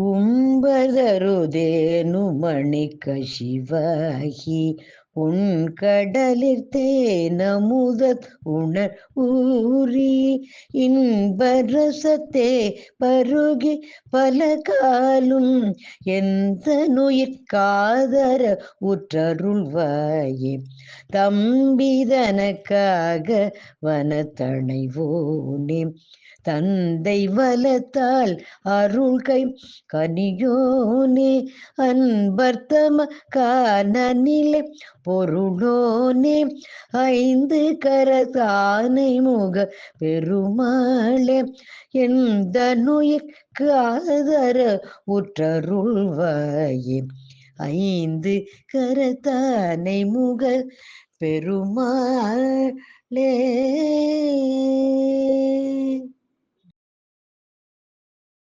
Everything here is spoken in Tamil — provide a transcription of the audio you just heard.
உம்பதருதேனு மணிக்க சிவாகி. உன் கடலில் தேனமுத உணர் ஊறி இன்பரசத்தே பருகி பல காலும் எந்த நுயிர்காதர உற்றருள்வாயே தம்பிதனக்காக வனத்தணைவோனே தந்தை வலத்தால் அருள்கை கனியோனே அன்பர்த்தம காணநிலை பொருளோனே ஐந்து கரசானை முக பெருமாளே எந்த நோய்க்கு ஆதர உற்றருள்வாயே? ஐந்து கரத்தானை முக பெருமாளே